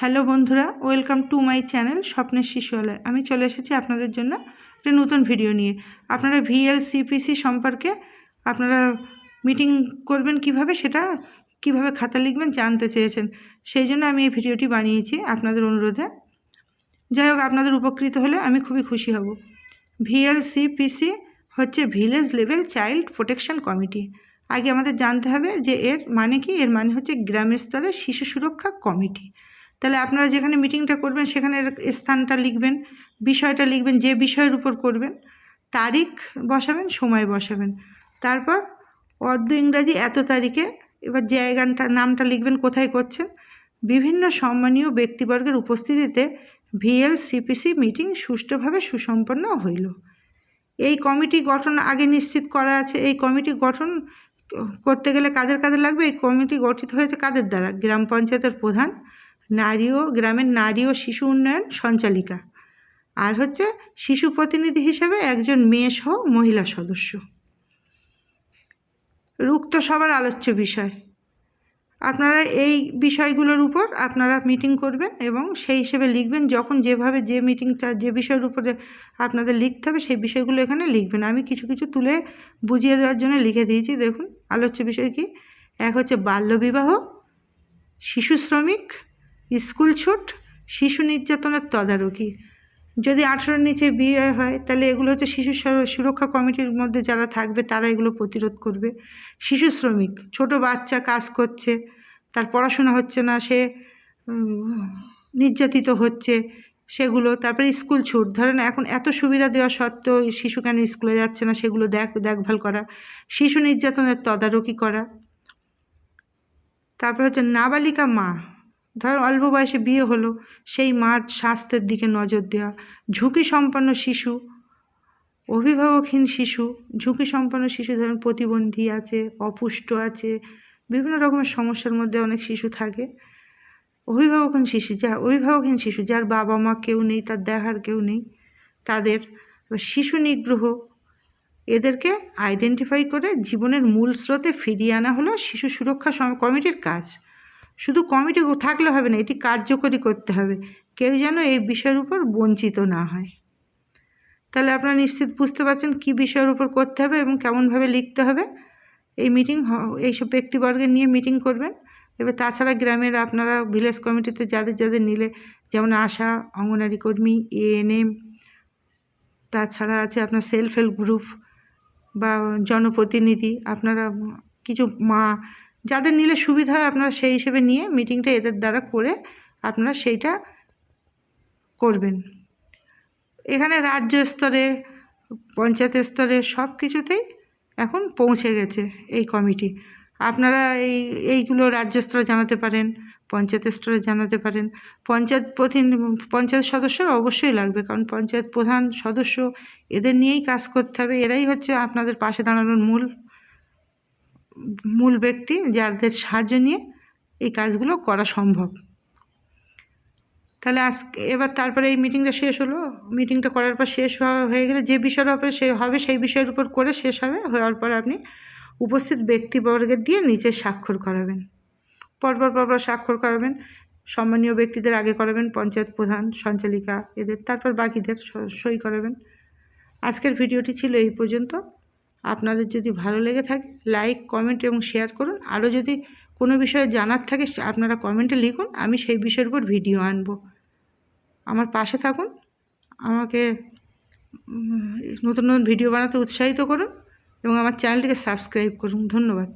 Hello বন্ধুরা, welcome to my channel স্বপ্নের শিশুয়ালয়। আমি চলে এসেছি আপনাদের জন্য একটা নতুন ভিডিও নিয়ে। আপনারা ভিএল সিপিসি সম্পর্কে আপনারা মিটিং করবেন কীভাবে, সেটা কীভাবে খাতা লিখবেন জানতে চেয়েছেন। সেই জন্য আমি এই ভিডিওটি বানিয়েছি আপনাদের অনুরোধে। যাই হোক, আপনাদের উপকৃত হলে আমি খুবই খুশি হব। ভিএলসিপিসি হচ্ছে village level child protection committee. আগে আমাদের জানতে হবে যে এর মানে কি? এর মানে হচ্ছে গ্রামের স্তরে শিশু সুরক্ষা কমিটি। তাহলে আপনারা যেখানে মিটিংটা করবেন, সেখানে স্থানটা লিখবেন, বিষয়টা লিখবেন, যে বিষয়ের উপর করবেন, তারিখ বসাবেন, সময় বসাবেন। তারপর অর্ধ ইংরাজি এত তারিখে এবার জায়গাটা নামটা লিখবেন, কোথায় করছেন। বিভিন্ন সম্মানীয় ব্যক্তিবর্গের উপস্থিতিতে ভিএল সিপিসি মিটিং সুষ্ঠুভাবে সুসম্পন্ন হইল। এই কমিটি গঠন আগে নিশ্চিত করা আছে। এই কমিটি গঠন করতে গেলে কাদের কাদের লাগবে? এই কমিটি গঠিত হয়েছে কাদের দ্বারা? গ্রাম পঞ্চায়েতের প্রধান নারী ও গ্রামের নারী ও শিশু উন্নয়ন সঞ্চালিকা। আর হচ্ছে শিশু প্রতিনিধি হিসেবে একজন মেয়ে সহ মহিলা সদস্য। রুক্ত সবার আলোচ্য বিষয়। আপনারা এই বিষয়গুলোর উপর আপনারা মিটিং করবেন এবং সেই হিসেবে লিখবেন যখন যেভাবে যে মিটিংটা যে বিষয়ের উপরে আপনাদের লিখতে হবে সেই বিষয়গুলো এখানে লিখবেন। আমি কিছু কিছু তুলে বুঝিয়ে দেওয়ার জন্য লিখে দিয়েছি। দেখুন, আলোচ্য বিষয় কি? এক হচ্ছে বাল্যবিবাহ, শিশু শ্রমিক স্কুল ছুট, শিশু নির্যাতনের তদারকি। যদি আঠেরোর নিচে বিয়ে হয়, তাহলে এগুলো হচ্ছে শিশু সুরক্ষা কমিটির মধ্যে যারা থাকবে, তারা এগুলো প্রতিরোধ করবে। শিশু শ্রমিক, ছোট বাচ্চা কাজ করছে, তার পড়াশোনা হচ্ছে না, সে নির্যাতিত হচ্ছে সেগুলো। তারপরে স্কুল ছুট, ধরেন এখন এত সুবিধা দেওয়া সত্ত্বেও শিশু কেন স্কুলে যাচ্ছে না, সেগুলো দেখ, দেখভাল করা। শিশু নির্যাতনের তদারকি করা। তারপর হচ্ছে নাবালিকা মা ধর অল্প বয়সে বিয়ে হলো, সেই মার স্বাস্থ্যের দিকে নজর দেওয়া ঝুঁকি সম্পন্ন শিশু, অভিভাবকহীন শিশু ঝুঁকি সম্পন্ন শিশু ধরেন প্রতিবন্ধী আছে, অপুষ্ট আছে, বিভিন্ন রকমের সমস্যার মধ্যে অনেক শিশু থাকে। অভিভাবকহীন শিশু, যা অভিভাবকহীন শিশু, যার বাবা মা কেউ নেই, তার দেখার কেউ নেই, তাদের শিশু নিগ্রহ, এদেরকে আইডেন্টিফাই করে জীবনের মূল স্রোতে ফিরিয়ে আনা হলো শিশু সুরক্ষা কমিটির কাজ। শুধু কমিটি থাকলে হবে না, এটি কার্যকরী করতে হবে। কেউ যেন এই বিষয়ের উপর বঞ্চিত না হয়। তাহলে আপনারা নিশ্চিত বুঝতে পারছেন কী বিষয়ের উপর করতে হবে এবং কেমনভাবে লিখতে হবে। এই মিটিং এইসব ব্যক্তিবর্গের নিয়ে মিটিং করবেন। এবার তাছাড়া গ্রামের আপনারা ভিলেজ কমিটিতে যাদের যাদের নিলে, যেমন আশা, অঙ্গনারী কর্মী এএনএম তাছাড়া আছে আপনার সেলফ হেল্প গ্রুপ বা জনপ্রতিনিধি, আপনারা কিছু মা যাদের নিলে সুবিধা হয় আপনারা সেই হিসেবে নিয়ে মিটিংটা এদের দ্বারা করে আপনারা সেইটা করবেন। এখানে রাজ্য স্তরে, পঞ্চায়েত স্তরে সব কিছুতেই এখন পৌঁছে গেছে এই কমিটি। আপনারা এই, এইগুলো রাজ্য স্তরে জানাতে পারেন, পঞ্চায়েত স্তরে জানাতে পারেন। পঞ্চায়েত প্রতিন, পঞ্চায়েত সদস্যর অবশ্যই লাগবে কারণ পঞ্চায়েত প্রধান সদস্য এদের নিয়েই কাজ করতে হবে। এরাই হচ্ছে আপনাদের পাশে দাঁড়ানোর মূল মূল ব্যক্তি যাদের সাহায্য নিয়ে এই কাজগুলো করা সম্ভব। তাহলে আজকে, এবার তারপরে এই মিটিংটা শেষ হলো। মিটিংটা করার পর শেষ হয়ে গেলে যে বিষয়ের উপরে সে হবে, সেই বিষয়ের উপর করে শেষ হবে। হওয়ার পর আপনি উপস্থিত ব্যক্তিবর্গের দিয়ে নিচে স্বাক্ষর করাবেন। পরপর পরপর স্বাক্ষর করাবেন। সম্মানীয় ব্যক্তিদের আগে করাবেন, পঞ্চায়েত প্রধান, সঞ্চালিকা এদের, তারপর বাকিদের সই করাবেন। আজকের ভিডিওটি ছিল এই পর্যন্ত। আপনাদের যদি ভালো লেগে থাকে লাইক কমেন্ট এবং শেয়ার করুন। আরও যদি কোনো বিষয়ে জানার থাকে আপনারা কমেন্টে লিখুন, আমি সেই বিষয়ের উপর ভিডিও আনব। আমার পাশে থাকুন, আমাকে নতুন নতুন ভিডিও বানাতে উৎসাহিত করুন এবং আমার চ্যানেলটিকে সাবস্ক্রাইব করুন। ধন্যবাদ।